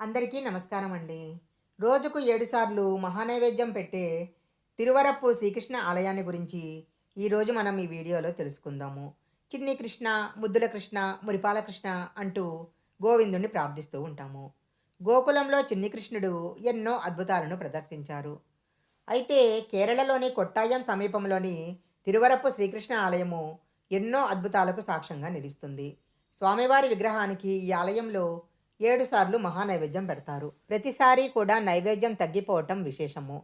అందరికీ నమస్కారం అండి రోజుకు ఏడుసార్లు మహానైవేద్యం పెట్టే తిరువరప్పు శ్రీకృష్ణ ఆలయాన్ని గురించి ఈరోజు మనం ఈ వీడియోలో తెలుసుకుందాము. చిన్ని కృష్ణ ముద్దుల కృష్ణ మురిపాల కృష్ణ అంటూ గోవిందుణ్ణి ప్రార్థిస్తూ ఉంటాము. గోకులంలో చిన్ని కృష్ణుడు ఎన్నో అద్భుతాలను ప్రదర్శించారు. అయితే కేరళలోని కొట్టాయం సమీపంలోని తిరువరప్పు శ్రీకృష్ణ ఆలయము ఎన్నో అద్భుతాలకు సాక్ష్యంగా నిలుస్తుంది. స్వామివారి విగ్రహానికి ఈ ఆలయంలో ఏడు సార్లు మహానైవేద్యం పెడతారు. ప్రతిసారి కూడా నైవేద్యం తగ్గిపోవటం విశేషము.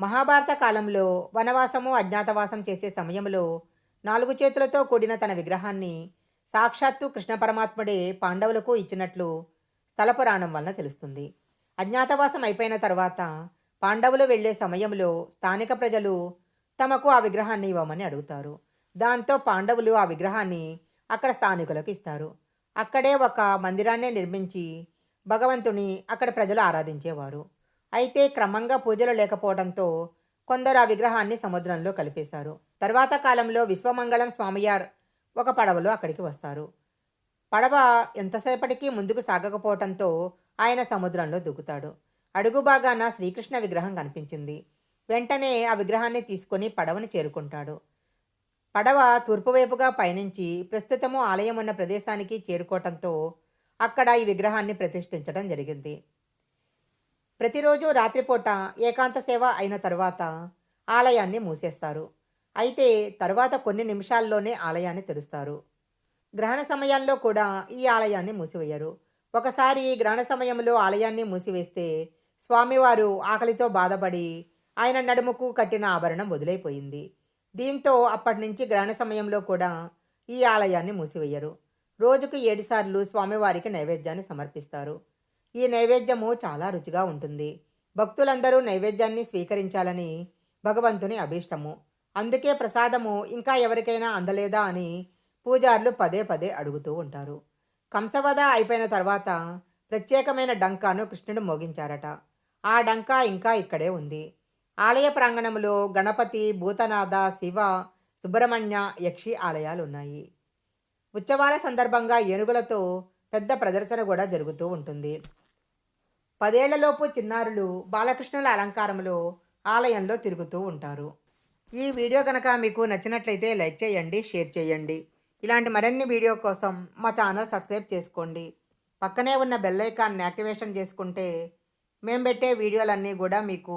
మహాభారత కాలంలో వనవాసము అజ్ఞాతవాసం చేసే సమయంలో నాలుగు చేతులతో కూడిన తన విగ్రహాన్ని సాక్షాత్తు కృష్ణ పరమాత్ముడే పాండవులకు ఇచ్చినట్లు స్థలపురాణం వలన తెలుస్తుంది. అజ్ఞాతవాసం అయిపోయిన తర్వాత పాండవులు వెళ్ళే సమయంలో స్థానిక ప్రజలు తమకు ఆ విగ్రహాన్ని ఇవ్వమని అడుగుతారు. దాంతో పాండవులు ఆ విగ్రహాన్ని అక్కడ స్థానికులకు ఇస్తారు. అక్కడే ఒక మందిరాన్నే నిర్మించి భగవంతుని అక్కడ ప్రజలు ఆరాధించేవారు. అయితే క్రమంగా పూజలు లేకపోవడంతో కొందరు ఆ విగ్రహాన్ని సముద్రంలో కలిపేశారు. తర్వాత కాలంలో విశ్వమంగళం స్వామియార్ ఒక పడవలో అక్కడికి వస్తారు. పడవ ఎంతసేపటికి ముందుకు సాగకపోవడంతో ఆయన సముద్రంలో దూకుతాడు. అడుగు భాగాన శ్రీకృష్ణ విగ్రహం కనిపించింది. వెంటనే ఆ విగ్రహాన్ని తీసుకొని పడవను చేరుకుంటాడు. పడవ తూర్పువైపుగా పయనించి ప్రస్తుతము ఆలయం ఉన్న ప్రదేశానికి చేరుకోవటంతో అక్కడ ఈ విగ్రహాన్ని ప్రతిష్ఠించడం జరిగింది. ప్రతిరోజు రాత్రిపూట ఏకాంత సేవ అయిన తరువాత ఆలయాన్ని మూసేస్తారు. అయితే తర్వాత కొన్ని నిమిషాల్లోనే ఆలయాన్ని తెరుస్తారు. గ్రహణ సమయాల్లో కూడా ఈ ఆలయాన్ని మూసివేయరు. ఒకసారి గ్రహణ సమయంలో ఆలయాన్ని మూసివేస్తే స్వామివారు ఆకలితో బాధపడి ఆయన నడుముకు కట్టిన ఆభరణం వదిలైపోయింది. దీంతో అప్పటి నుంచి గ్రహణ సమయంలో కూడా ఈ ఆలయాన్ని మూసివేయరు. రోజుకు ఏడుసార్లు స్వామివారికి నైవేద్యాన్ని సమర్పిస్తారు. ఈ నైవేద్యము చాలా రుచిగా ఉంటుంది. భక్తులందరూ నైవేద్యాన్ని స్వీకరించాలని భగవంతుని అభీష్టము. అందుకే ప్రసాదము ఇంకా ఎవరికైనా అందలేదా అని పూజారులు పదే పదే అడుగుతూ ఉంటారు. కంసవద అయిపోయిన తర్వాత ప్రత్యేకమైన డంకాను కృష్ణుడు మోగించారట. ఆ డంకా ఇంకా ఇక్కడే ఉంది. ఆలయ ప్రాంగణంలో గణపతి భూతనాథ శివ సుబ్రహ్మణ్య యక్షి ఆలయాలు ఉన్నాయి ఉత్సవాల సందర్భంగా ఏనుగులతో పెద్ద ప్రదర్శన కూడా జరుగుతూ ఉంటుంది. పదేళ్ళలోపు చిన్నారులు బాలకృష్ణుల అలంకారంలో ఆలయంలో తిరుగుతూ ఉంటారు. ఈ వీడియో కనుక మీకు నచ్చినట్లయితే లైక్ చేయండి షేర్ చేయండి. ఇలాంటి మరిన్ని వీడియో కోసం మా ఛానల్ సబ్స్క్రైబ్ చేసుకోండి. పక్కనే ఉన్న బెల్ ఐకాన్ని యాక్టివేషన్ చేసుకుంటే మేము పెట్టే వీడియోలన్నీ కూడా మీకు